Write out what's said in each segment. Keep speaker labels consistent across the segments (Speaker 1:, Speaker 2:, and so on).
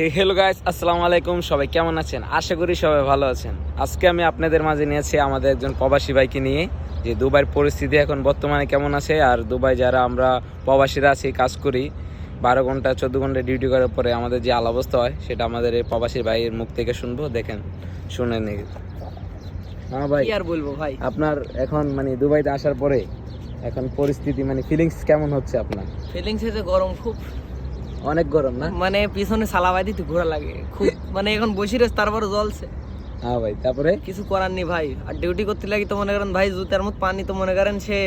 Speaker 1: হে hello guys আসসালামু আলাইকুম সবাই কেমন আছেন? আশা করি সবাই ভালো আছেন। আজকে আমি আপনাদের মাঝে নিয়েছি আমাদের একজন প্রবাসী ভাইকে নিয়ে যে দুবাইয়ের পরিস্থিতি এখন বর্তমানে কেমন আছে আর দুবাই যারা আমরা প্রবাসীরা আছি কাজ করি বারো ঘণ্টা চোদ্দ ঘণ্টা ডিউটি করার পরে আমাদের যে আল অবস্থা হয় সেটা আমাদের এই প্রবাসী ভাইয়ের মুখ থেকে শুনব দেখেন শুনে নিন। হ্যাঁ ভাই
Speaker 2: আর বলব ভাই?
Speaker 1: আপনার এখন মানে দুবাইতে আসার পরে এখন পরিস্থিতি মানে ফিলিংস কেমন হচ্ছে আপনার?
Speaker 2: ফিলিংস হয়েছে গরম খুব।
Speaker 1: অনেক গরম না?
Speaker 2: মানে পিছনে সালাবাই দিতে ঘোরা লাগে। খুব মানে এখন বসে রেস তারপরে জলছে
Speaker 1: হ্যাঁ ভাই তারপরে?
Speaker 2: কিছু করার নেই ভাই আর ডিউটি করতে লাগি তো মনে করেন ভাই জুতার মতো পানি তো মনে করেন সে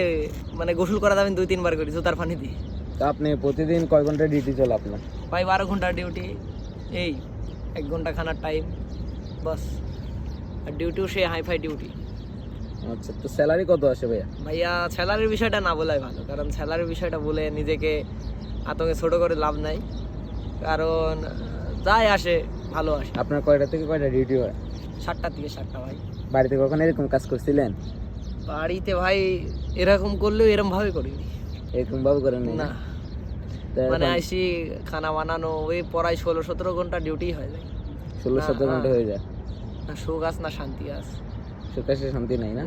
Speaker 2: মানে গোসল করা যাবেন দুই তিনবার করি জুতার পানি দিয়ে।
Speaker 1: তা আপনি প্রতিদিন কয় ঘণ্টা ডিউটি চলে আপনার?
Speaker 2: ভাই বারো ঘণ্টা ডিউটি এই এক ঘণ্টা খানার টাইম বাস। আর ডিউটিও সে হাইফাই ডিউটি
Speaker 1: আচ্ছা তো স্যালারি কত আসে ভাইয়া?
Speaker 2: ভাইয়া স্যালারির বিষয়টা না বলাই ভালো কারণ স্যালারির বিষয়টা বলে নিজেকে আতঙ্কে ছোট করে লাভ নাই। কারণ যাই আসে ভালো আসে।
Speaker 1: আপনার কয়টা থেকে কয়টা ডিউটি হয়?
Speaker 2: থেকে সাতটা ভাই।
Speaker 1: বাড়িতে কখনো এরকম কাজ করছিলেন?
Speaker 2: বাড়িতে ভাই এরকম করলেও এরকম ভাবে করিনি।
Speaker 1: এরকম ভাবে করেন
Speaker 2: না। মানে আইসি খানা বানানো ওই পড়াই ষোলো সতেরো ঘণ্টা ডিউটি হয় যায়
Speaker 1: ষোলো সতেরো ঘণ্টা
Speaker 2: হ্যাঁ।
Speaker 1: হয়ে যায়।
Speaker 2: না সুখ আস না শান্তি আস।
Speaker 1: সুখাসে শান্তি নাই না?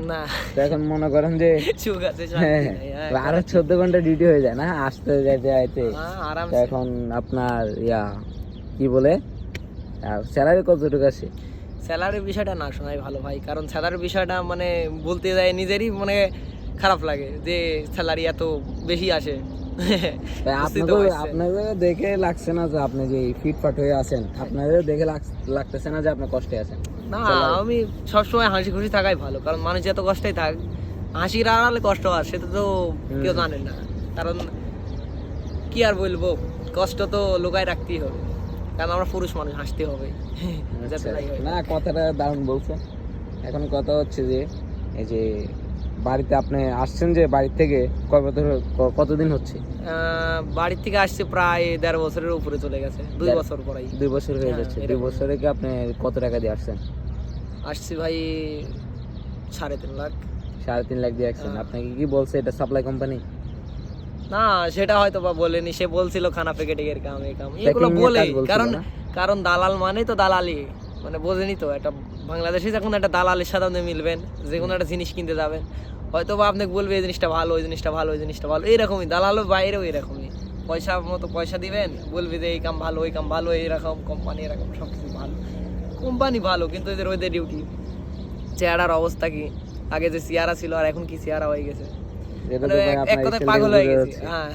Speaker 1: তো এখন মনে করেন যে
Speaker 2: সুখ আছে
Speaker 1: হ্যাঁ,
Speaker 2: নাই হ্যাঁ,
Speaker 1: আরও চোদ্দ ঘণ্টা ডিউটি হয়ে যায় না? আসতে যাইতে
Speaker 2: হ্যাঁ,
Speaker 1: এখন আপনার ইয়া কি বলে? স্যালারি কতটুকু আছে?
Speaker 2: স্যালারির বিষয়টা না শোনাই ভালো ভাই কারণ স্যালারির বিষয়টা মানে বলতে যায় নিজেরই মানে খারাপ লাগে যে স্যালারি এত বেশি আসে।
Speaker 1: আপনাকে আপনাদের দেখে লাগছে না যে আপনি যে ফিটফাট হয়ে আছেন। আপনাদের দেখে লাগ- লাগতেছে না যে আপনি কষ্টে আছেন।
Speaker 2: না আমি সবসময় হাসি খুশি থাকাই ভালো কারণ মানুষ যত কষ্টেই থাক হাসির আড়ালে কষ্ট হয় সেটা তো কেউ জানে না। কারণ কি আর বলব কষ্ট তো লোকায় রাখতেই হবে। কারণ আমরা পুরুষ মানুষ হাসতে হবে।
Speaker 1: আচ্ছা। না কথাটা দারুণ বলছেন এখন কথা হচ্ছে যে এই যে বাড়িতে আপনি আসছেন যে বাড়ি থেকে কয় বছর কতদিন হচ্ছে?
Speaker 2: আহ, বাড়ির থেকে আসছে প্রায় দেড় বছরের উপরে চলে গেছে দুই বছর পরাই।
Speaker 1: দুই বছর হয়ে
Speaker 2: হ্যাঁ,
Speaker 1: যাচ্ছে। দুই। বছরে কি আপনি কত টাকা দিয়ে আসছেন?
Speaker 2: আসছি ভাই সাড়ে তিন লাখ।
Speaker 1: সাড়ে তিন লাখ দিয়ে আসছেন।
Speaker 2: হ্যাঁ।
Speaker 1: আপনাকে কি বলছে এটা সাপ্লাই কোম্পানি
Speaker 2: না সেটা হয়তো বা বলেনি। সে বলছিল খানা প্যাকেটিং এর কাম এই কাম। এগুলো বলে কারণ কারণ দালাল মানে তো দালালি। মানে বোঝেনি তো একটা বাংলাদেশে যখন একটা দালালের সাথে আপনি মিলবেন যে কোনো একটা জিনিস কিনতে যাবেন। হয়তো বা আপনাকে বলবে এই জিনিসটা ভালো ওই জিনিসটা ভালো ওই জিনিসটা ভালো। এইরকমই দালালও বাইরেও এরকমই। পয়সা মতো পয়সা দিবেন বলবি যে এই কাম ভালো ওই কাম ভালো এইরকম কোম্পানি এরকম সব কিছু ভালো। কোম্পানি ভালো কিন্তু এদের ওদের ডিউটি চেহারার অবস্থা কি? আগে যে চেহারা ছিল আর এখন কি চেহারা হয়ে গেছে? মানে এক- কথায় পাগল হয়ে গেছে। হ্যাঁ।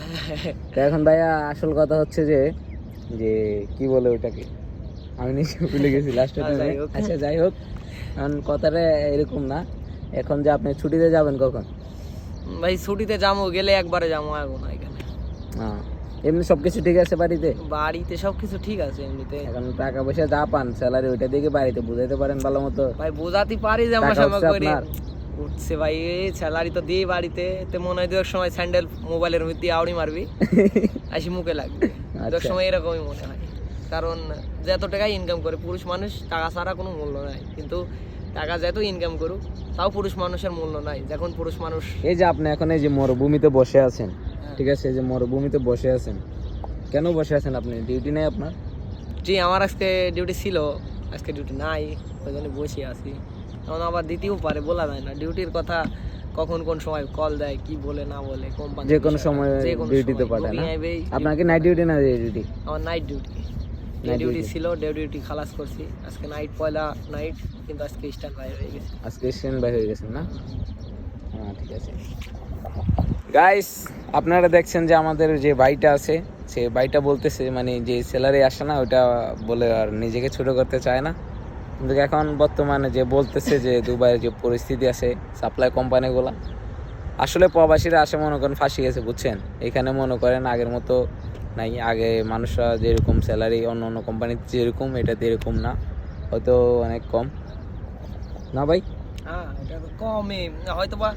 Speaker 1: এখন ভাইয়া আসল কথা হচ্ছে যে যে কি বলে ওটাকে আমি নিজে ভুলে গেছি লাস্টে
Speaker 2: আর যাই হোক।
Speaker 1: আচ্ছা যাই হোক। এখন কথাটা এরকম না। এখন যে আপনি ছুটিতে যাবেন কখন?
Speaker 2: ভাই ছুটিতে যাব গেলে একবারে যাব এখন এখানে
Speaker 1: হ্যাঁ। এমনি সবকিছু ঠিক আছে বাড়িতে?
Speaker 2: বাড়িতে সবকিছু ঠিক আছে এমনিতে।
Speaker 1: এখন টাকা পয়সা যা পান স্যালারি ওইটা দিকে বাড়িতে বুঝাইতে পারেন ভালো মতো?
Speaker 2: ভাই বোঝাতে পারি সামা করে উঠছে ভাই স্যালারি তো দিই বাড়িতে তে মনে হয় দু এক সময় স্যান্ডেল মোবাইলের মধ্যে আউড়ি মারবি। আসি মুখে লাগবে। দু এক
Speaker 1: আচ্ছা।
Speaker 2: সময় এরকমই মনে হয়। কারণ যত টাকাই ইনকাম করে পুরুষ মানুষ টাকা ছাড়া কোনো মূল্য নাই। কিন্তু টাকা যত ইনকাম করুক তাও পুরুষ মানুষের মূল্য নাই। যখন পুরুষ মানুষ
Speaker 1: এই যে আপনি এখন এই যে মরুভূমিতে বসে আছেন। ঠিক আছে যে মরুভূমিতে বসে আছেন। কেন বসে আছেন আপনি? ডিউটি নেই আপনার?
Speaker 2: জি আমার আজকে ডিউটি ছিল। আজকে ডিউটি নাই ওই জন্য বসে আছি। এখন আবার দ্বিতীয় পারে বলা যায় না। ডিউটির কথা কখন কোন সময় কল দেয় কি বলে না বলে কোম্পানি
Speaker 1: যে কোনো সময় ডিউটিতে পাঠায় না আপনাকে নাইট ডিউটি না ডিউটি
Speaker 2: আমার নাইট ডিউটি ডিউটি ছিল ডে ডিউটি খালাস করছি। আজকে নাইট পয়লা নাইট কিন্তু আজকে স্ট্যান্ড বাই হয়ে গেছে।
Speaker 1: আজকে স্টেশন বাই হয়ে গেছেন না? হ্যাঁ ঠিক আছে। গাইস আপনারা দেখছেন যে আমাদের যে ভাইটা আছে সে ভাইটা বলতেছে মানে যে স্যালারি আসে না ওটা বলে আর নিজেকে ছোট করতে চায় না। কিন্তু এখন বর্তমানে যে বলতেছে যে দুবাইয়ের যে পরিস্থিতি আছে সাপ্লাই কোম্পানিগুলা আসলে প্রবাসীরা আসে মনে করেন ফাঁসি গেছে বুঝছেন? এখানে মনে করেন আগের মতো নাই। আগে মানুষরা যেরকম স্যালারি অন্য অন্য কোম্পানিতে যেরকম এটাতে এরকম না। হয়তো অনেক কম। না ভাই?
Speaker 2: হ্যাঁ এটা তো হয়তো বা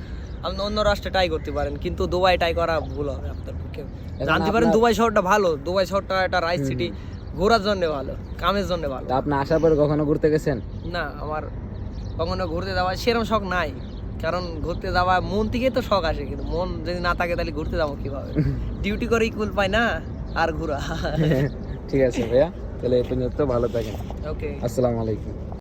Speaker 2: আপনি অন্য রাষ্ট্রে ট্রাই করতে পারেন কিন্তু দুবাই ট্রাই করা ভুল হবে আপনার পক্ষে। জানতে পারেন দুবাই শহরটা ভালো দুবাই শহরটা একটা রাইস সিটি ঘোরার জন্য ভালো কামের জন্য ভালো।
Speaker 1: আপনি আসার পরে কখনো ঘুরতে গেছেন?
Speaker 2: না আমার কখনো ঘুরতে যাওয়া সেরকম শখ নাই। কারণ ঘুরতে যাওয়া মন থেকে তো শখ আসে কিন্তু মন যদি না থাকে তাহলে ঘুরতে যাব কীভাবে? ডিউটি করে ইকুয়াল পাই না। আর ঘোরা।
Speaker 1: ঠিক আছে ভাইয়া তাহলে এই পর্যন্ত ভালো থাকেন।
Speaker 2: ওকে
Speaker 1: আসসালামু আলাইকুম।